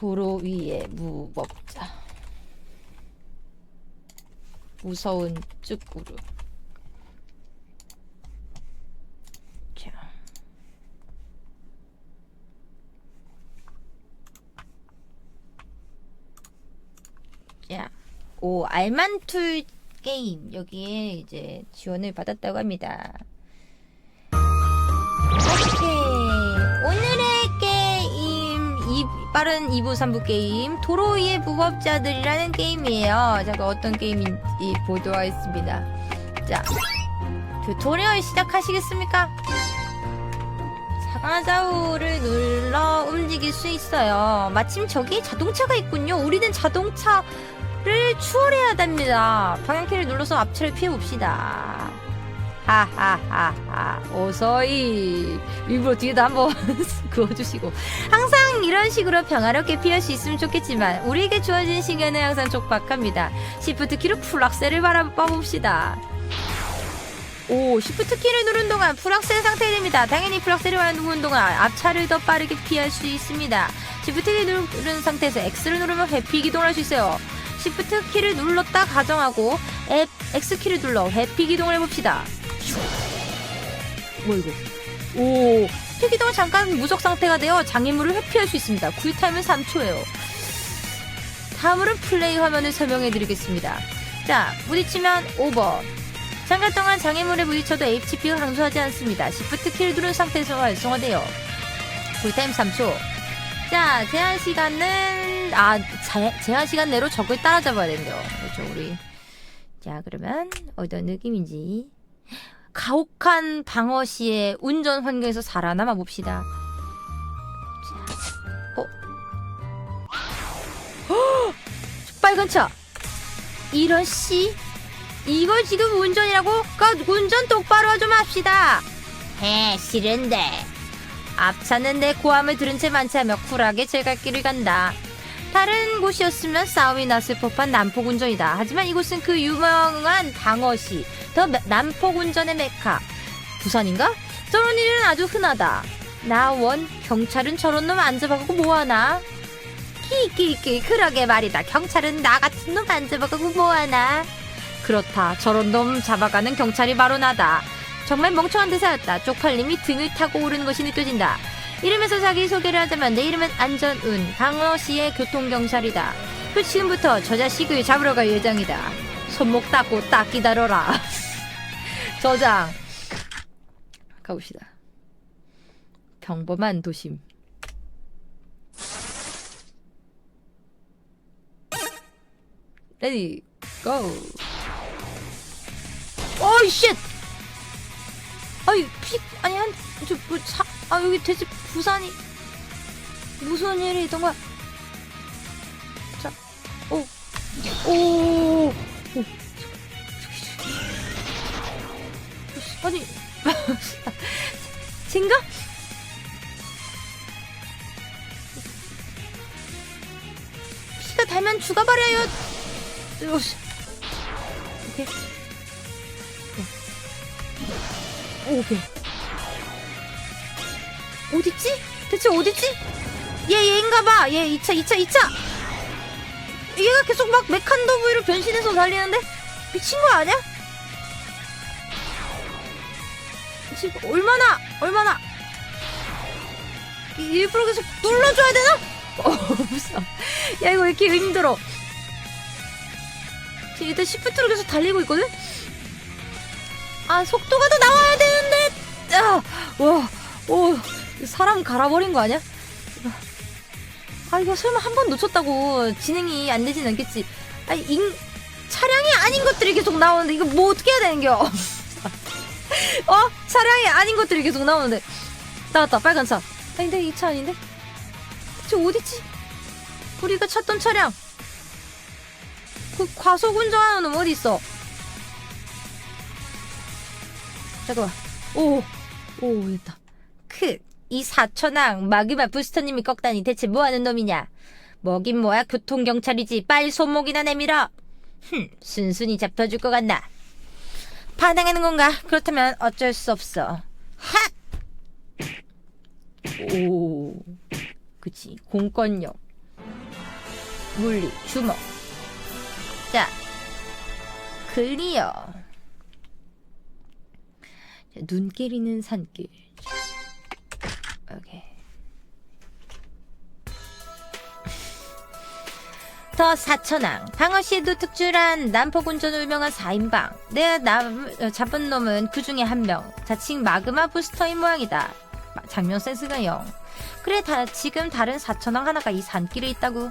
도로 위에 무법자. 무서운 쭈꾸루. 자. 자, 오, 알만툴 게임. 여기에 이제 지원을 받았다고 합니다. 빠른 2부, 3부 게임, 도로 위의 무법자들이라는 게임이에요. 제가 어떤 게임인지 보도록 하겠습니다. 자, 튜토리얼 시작하시겠습니까? 사과좌우를 눌러 움직일 수 있어요. 마침 저기 자동차가 있군요. 우리는 자동차를 추월해야 됩니다. 방향키를 눌러서 앞차를 피해 봅시다. 하하하하. 어서이. 일부러 뒤에다 한번 그어주시고. 항상 이런 식으로 평화롭게 피할 수 있으면 좋겠지만 우리에게 주어진 시간은 항상 촉박합니다. 시프트 키로 풀악셀을 바라봐봅시다. 오 시프트 키를 누른 동안 풀악셀 상태가 됩니다. 당연히 풀악셀을 누른 동안 앞차를 더 빠르게 피할 수 있습니다. 시프트 키를 누른 상태에서 X를 누르면 회피 기동을 할 수 있어요. 시프트 키를 눌렀다 가정하고 앱 X키를 눌러 회피 기동을 해봅시다 뭐 이거? 오, 회기동은 잠깐 무적 상태가 되어 장애물을 회피할 수 있습니다. 쿨타임은 3초예요. 다음으로 플레이 화면을 설명해 드리겠습니다. 자, 부딪히면 오버. 잠깐 동안 장애물에 부딪혀도 HP가 강조하지 않습니다. 시프트 키를 누른 상태에서 활성화돼요. 쿨타임 3초. 자, 제한 시간은 아, 제, 제한 시간 내로 적을 따라잡아야 된대요. 그렇죠, 우리. 자, 그러면 어떤 느낌인지 가혹한 방어 시에 운전 환경에서 살아남아 봅시다. 자, 어? 헉! 빨간 차. 이런 씨. 이걸 지금 운전이라고? 그 운전 똑바로 좀 합시다. 해 싫은데. 앞차는 내 고함을 들은 채 만차하며 쿨하게 제갈 길을 간다. 다른 곳이었으면 싸움이 났을 법한 난폭 운전이다. 하지만 이곳은 그 유명한 방어시, 더 운전의 메카. 부산인가? 저런 일은 아주 흔하다. 나원 경찰은 저런 놈 안 잡아가고 뭐하나? 끼끼끼 그러게 말이다. 경찰은 나 같은 놈 안 잡아가고 뭐하나? 그렇다. 저런 놈 잡아가는 경찰이 바로 나다. 정말 멍청한 대사였다. 쪽팔림이 등을 타고 오르는 것이 느껴진다. 이름에서 자기 소개를 하자면 내 이름은 안전운 강어시의 교통경찰이다. 그 지금부터 저 자식을 잡으러 갈 예정이다. 손목 닦고 딱 기다려라. 저장. 가봅시다. 평범한 도심. 레디 고. 어이 쉣. 아이 피 아니 한저뭐 사 아 여기 대체 부산이 무슨 일이 있던 거야? 자, 오, 오, 오. 아니, 쟤인가? 피가 달면 죽어버려요. 오케이. 오, 오케이. 어딨지? 대체 어딨지? 얘 얘인가봐. 얘 2차 2차 2차. 얘가 계속 막 메칸더 부위로 변신해서 달리는데 미친 거 아니야? 지금 얼마나 얼마나 이- 일부러 계속 눌러줘야 되나? 어 무슨 야 이거 왜 이렇게 힘들어? 지금 일단 시프트로 계속 달리고 있거든? 아 속도가 더 나와야 되는데 아, 와, 오, 사람 갈아버린 거 아니야? 아 이거 설마 한 번 놓쳤다고 진행이 안 되진 않겠지? 아 인, 차량이 아닌 것들이 계속 나오는데 이거 뭐 어떻게 해야 되는겨? 어? 차량이 아닌 것들이 계속 나오는데 나왔다 빨간 차 아닌데 이 차 아닌데? 저 어딨지? 우리가 찾던 차량 그 과속 운전하는 놈 어디 있어? 잠깐만 오, 오 됐다 크, 이 사천왕 마그마 부스터님이 꺾다니 대체 뭐하는 놈이냐? 뭐긴 뭐야 교통경찰이지 빨리 손목이나 내밀어 흠 순순히 잡혀줄 것 같나 반항하는 건가? 그렇다면 어쩔 수 없어 핫! 오 그치 공권력 물리, 주먹. 자, 클리어. 자, 눈길이는 산길. 오케이. 더 사천왕. 방어시에도 특출한 난폭운전으로 유명한 4인방. 내가 남, 어, 잡은 놈은 그 중에 한명. 자칭 마그마 부스터인 모양이다. 마- 장면 센스가 영. 그래 다, 지금 다른 사천왕 하나가 이 산길에 있다고.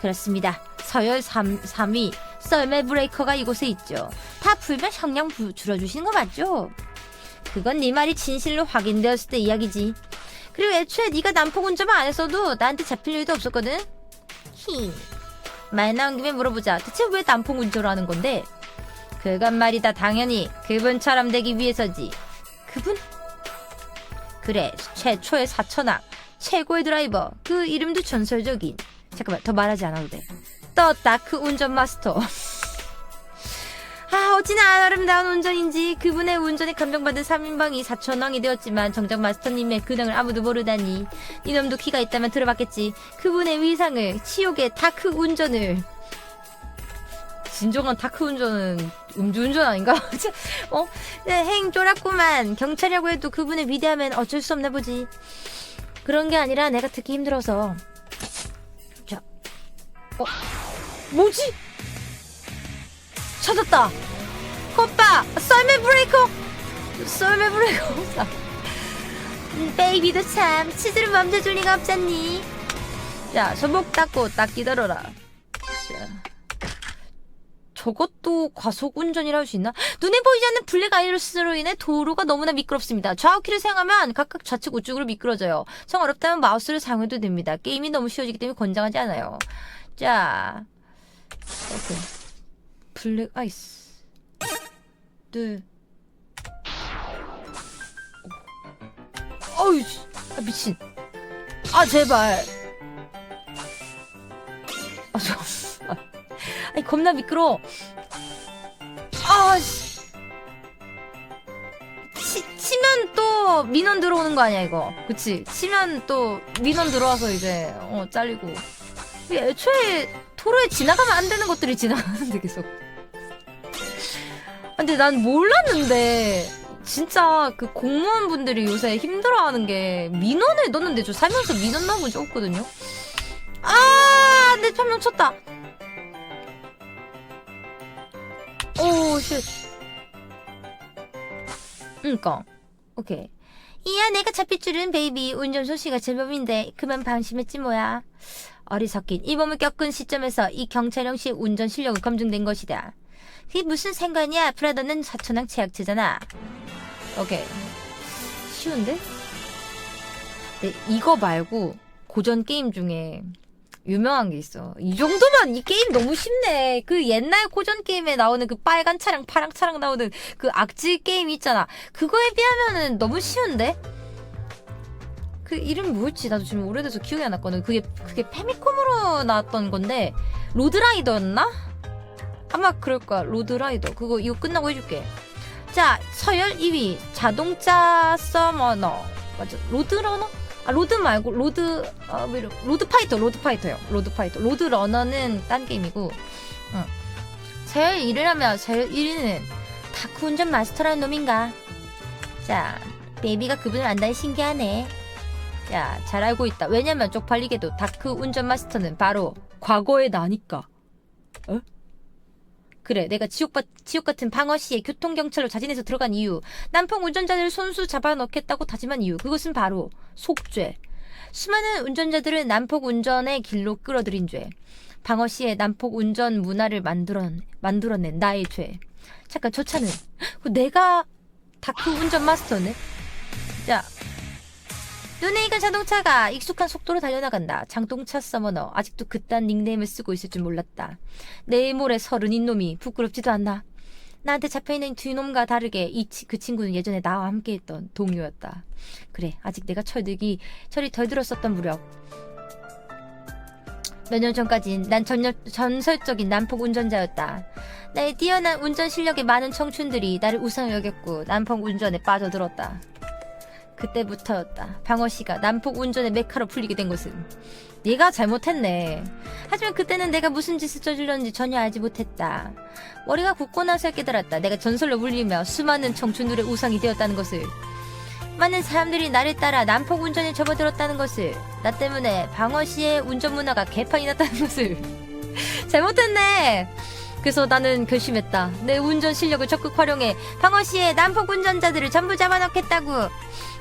그렇습니다. 서열 3, 3위. 썰매 브레이커가 이곳에 있죠. 다 풀면 형량 부- 줄여주시는 거 맞죠? 그건 네 말이 진실로 확인되었을 때 이야기지 그리고 애초에 네가 난폭 운전만 안 했어도 나한테 잡힐 일도 없었거든 히. 말 나온 김에 물어보자. 대체 왜 남풍 운전을 하는 건데? 그건 말이다. 당연히 그분처럼 되기 위해서지. 그분? 그래. 최초의 사천왕. 최고의 드라이버. 그 이름도 전설적인. 잠깐만. 더 말하지 않아도 돼. 떴다. 그 운전 마스터. 아, 어찌나 아름다운 운전인지 그분의 운전에 감동받은 3인방이 사천왕이 되었지만 정작 마스터님의 근황을 아무도 모르다니 이놈도 키가 있다면 들어봤겠지 그분의 위상을 치욕의 다크 운전을 진정한 다크 운전은 음주운전 아닌가? 어? 네, 행 쫄았구만 경찰이라고 해도 그분의 위대함엔 어쩔 수 없나 보지 그런 게 아니라 내가 듣기 힘들어서 자 어? 뭐지? 찾았다 오빠 썰매 브레이커 썰매 브레이커 음, 베이비도 참 치즈를 멈춰줄 리가 없잖니 자 소복 닦고 딱 기다려라 자 저것도 과속 운전이라 할 수 있나? 눈에 보이지 않는 블랙 아이러스로 인해 도로가 너무나 미끄럽습니다. 좌우키를 사용하면 각각 좌측 우측으로 미끄러져요. 정 어렵다면 마우스를 사용해도 됩니다. 게임이 너무 쉬워지기 때문에 권장하지 않아요. 자, 오케이. 블랙 아이스. 네. 어우, 씨. 아, 미친. 아, 제발. 아, 저. 아, 아니, 겁나 미끄러. 아, 씨. 치, 치면 또 민원 들어오는 거 아니야, 이거. 그치? 치면 또 민원 들어와서 이제, 어, 잘리고. 애초에 도로에 지나가면 안 되는 것들이 지나가는데 계속. 아, 근데 난 몰랐는데 진짜 그 공무원분들이 요새 힘들어하는 게 민원을 넣는데 저 살면서 민원 넣은 적 없거든요. 아, 내 천명 쳤다. 오, 쉣. 그니까. 오케이. 이야, 내가 잡힐 줄은 베이비. 운전 소시가 제법인데 그만 방심했지 뭐야. 어리석긴 이 몸을 겪은 시점에서 이 경찰형 씨의 운전 실력은 검증된 것이다. 그게 무슨 상관이야? 프라더는 사천왕 제약체잖아. 오케이. 쉬운데? 네, 이거 말고 고전 게임 중에 유명한 게 있어. 이 정도면 이 게임 너무 쉽네. 그 옛날 고전 게임에 나오는 그 빨간 차량, 파랑 차량 나오는 그 악질 게임 있잖아. 그거에 비하면은 너무 쉬운데? 그 이름 뭐였지? 나도 지금 오래돼서 기억이 안 났거든. 그게 그게 페미콤으로 나왔던 건데 로드라이더였나? 아마 그럴 거야. 로드라이더. 그거 이거 끝나고 해줄게. 자, 서열 2위 자동차 서머너. 맞아. 로드러너? 아 로드 말고 로드 아, 왜 이러- 로드 파이터, 로드 파이터요. 로드 파이터. 로드 러너는 딴 게임이고. 응. 서열 1위를 하면 서열 1위는 다크 운전 마스터라는 놈인가? 자, 베이비가 그분을 안다니 신기하네. 야, 잘 알고 있다. 왜냐면 쪽팔리게도 다크 운전 마스터는 바로 과거의 나니까. 어? 그래, 내가 지옥, 바, 지옥 같은 방어시에 교통경찰로 자진해서 들어간 이유, 남편 운전자들을 손수 잡아넣겠다고 다짐한 이유, 그것은 바로 속죄. 수많은 운전자들을 난폭 운전의 길로 끌어들인 죄. 방어시에 난폭 운전 문화를 만들어, 만들어낸 나의 죄. 잠깐, 저 차는 그 내가 다크 운전 마스터네? 자, 눈에 익은 자동차가 익숙한 속도로 달려나간다. 장동차 서머너. 아직도 그딴 닉네임을 쓰고 있을 줄 몰랐다. 내일 모레 서른인 놈이 부끄럽지도 않나. 나한테 잡혀있는 두 놈과 다르게 이, 치- 그 친구는 예전에 나와 함께했던 동료였다. 그래, 아직 내가 철들기, 철이 덜 들었었던 무렵. 몇 년 전까진 난 전혀, 전설적인 난폭 운전자였다. 나의 뛰어난 운전 실력에 많은 청춘들이 나를 우상을 여겼고 난폭 운전에 빠져들었다. 그때부터였다. 방어 씨가 난폭 운전의 메카로 풀리게 된 것은 네가 잘못했네. 하지만 그때는 내가 무슨 짓을 저질렀는지 전혀 알지 못했다. 머리가 굳고 나서 깨달았다. 내가 전설로 불리며 수많은 청춘들의 우상이 되었다는 것을. 많은 사람들이 나를 따라 난폭 운전에 접어들었다는 것을. 나 때문에 방어 씨의 운전 문화가 개판이 났다는 것을. 잘못했네. 그래서 나는 결심했다. 내 운전 실력을 적극 활용해 방어 씨의 난폭 운전자들을 전부 잡아넣겠다고.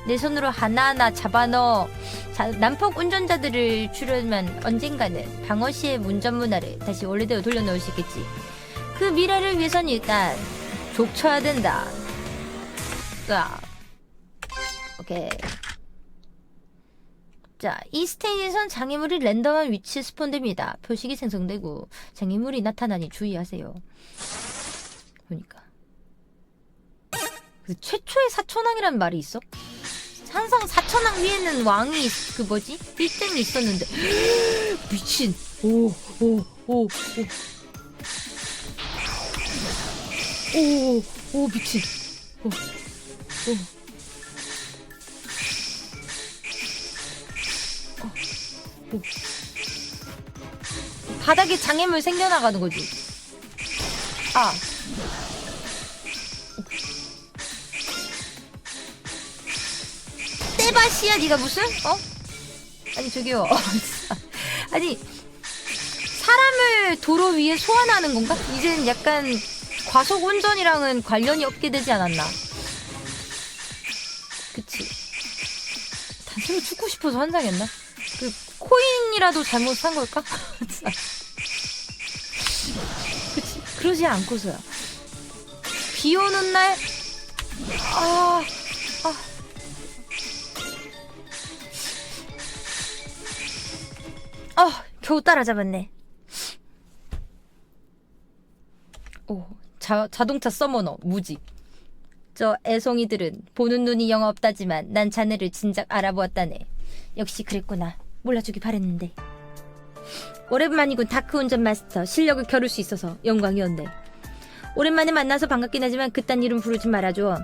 내 손으로 하나하나 잡아넣어 자, 난폭 운전자들을 줄여면 언젠가는 방어 씨의 운전 문화를 다시 원래대로 돌려놓을 수 있겠지. 그 미래를 위해선 일단 족쳐야 된다. 자, 오케이. 자, 이 스테이지에선 장애물이 랜덤한 위치에 스폰됩니다. 표식이 생성되고 장애물이 나타나니 주의하세요. 보니까. 그 최초의 사천왕이라는 말이 있어? 항상 사천왕 위에는 왕이 있- 그 뭐지? 빌딩이 있었는데 미친 오 오 오 오오오 오, 오, 미친 오, 오. 어, 오. 바닥에 장애물 생겨나가는 거지 아 떼바시야 네가 무슨? 어? 아니 저기요. 아니 사람을 도로 위에 소환하는 건가? 이제는 약간 과속 운전이랑은 관련이 없게 되지 않았나? 그치 단순히 죽고 싶어서 환장했나? 그 코인이라도 잘못 산 걸까? 그치 그러지 않고서야 비 오는 날 아, 아. 겨우 따라잡았네. 오, 자, 자동차 서머너, 무지. 저 애송이들은 보는 눈이 영어 없다지만 난 자네를 진작 알아보았다네. 역시 그랬구나. 몰라주기 바랬는데. 오랜만이군 다크 운전 마스터. 실력을 겨룰 수 있어서 영광이었네. 오랜만에 만나서 반갑긴 하지만 그딴 이름 부르지 말아줘.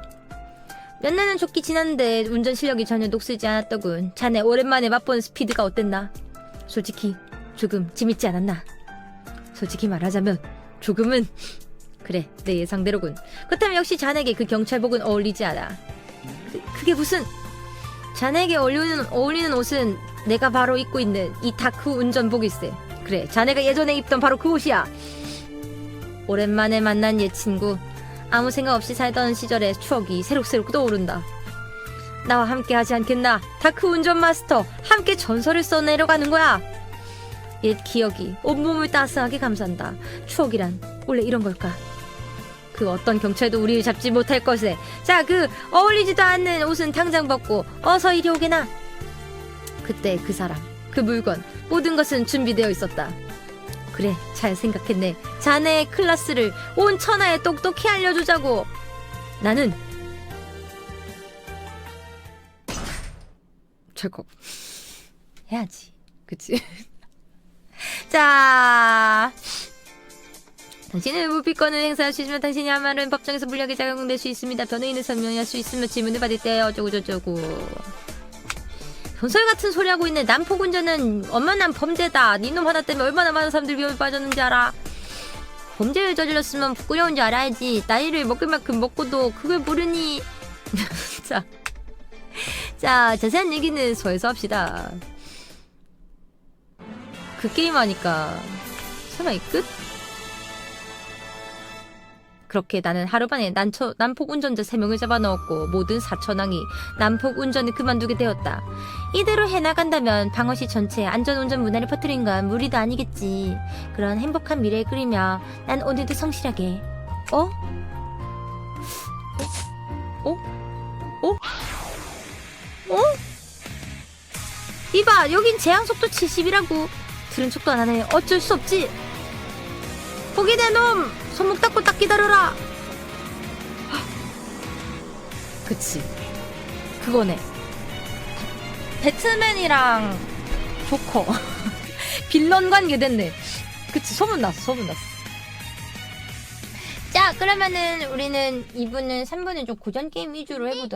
몇 년은 좋기 지났는데 운전 실력이 전혀 녹슬지 않았더군. 자네 오랜만에 맛본 스피드가 어땠나? 솔직히 조금 재밌지 않았나? 솔직히 말하자면 조금은 그래 내 예상대로군. 그렇다면 역시 자네에게 그 경찰복은 어울리지 않아. 그, 그게 무슨 자네에게 어울리는 어울리는 옷은 내가 바로 입고 있는 이 다크 운전복일세. 그래 자네가 예전에 입던 바로 그 옷이야. 오랜만에 만난 옛 친구. 아무 생각 없이 살던 시절의 추억이 새록새록 떠오른다. 나와 함께 하지 않겠나? 다크 운전 마스터, 함께 전설을 써내려가는 거야! 옛 기억이 온몸을 따스하게 감싼다. 추억이란 원래 이런 걸까? 그 어떤 경찰도 우리를 잡지 못할 것에. 자, 그 어울리지도 않는 옷은 당장 벗고 어서 이리 오게나. 그때 그 사람, 그 물건, 모든 것은 준비되어 있었다. 그래, 잘 생각했네. 자네의 클라스를 온 천하에 똑똑히 알려주자고. 나는 철컥 해야지. 그치? 당신의 수 있으면 당신이 한 말은 법정에서 불리하게 작용될 수 있습니다. 변호인을 설명할 수 있으며 질문을 받을 때 어쩌고저쩌고. 전설 같은 소리 하고 있네. 난폭 운전은 엄연한 범죄다. 니놈 하나 때문에 얼마나 많은 사람들이 위험에 빠졌는지 알아. 범죄를 저질렀으면 부끄러운 줄 알아야지. 나이를 먹을 만큼 먹고도 그걸 모르니. 자. 자, 자세한 얘기는 소에서 합시다. 그 게임 하니까 설마 이 끝? 그렇게 나는 하루만에 난처, 난폭 운전자 3명을 잡아넣었고 모든 사천왕이 난폭 운전을 그만두게 되었다. 이대로 해나간다면 방어시 전체에 안전운전 문화를 퍼뜨린 건 무리도 아니겠지. 그런 행복한 미래를 그리며 난 오늘도 성실하게 어? 어? 어? 어? 이봐 여긴 제한속도 70이라고 들은 척도 안 하네 어쩔 수 없지 거기 내놈 손목 닦고 딱 기다려라. 그치. 그거네. 배트맨이랑 조커. 빌런 관계 됐네. 그치 소문났어 소문났어. 자 그러면은 우리는 2부는 3부는 좀 고전 게임 위주로 해보자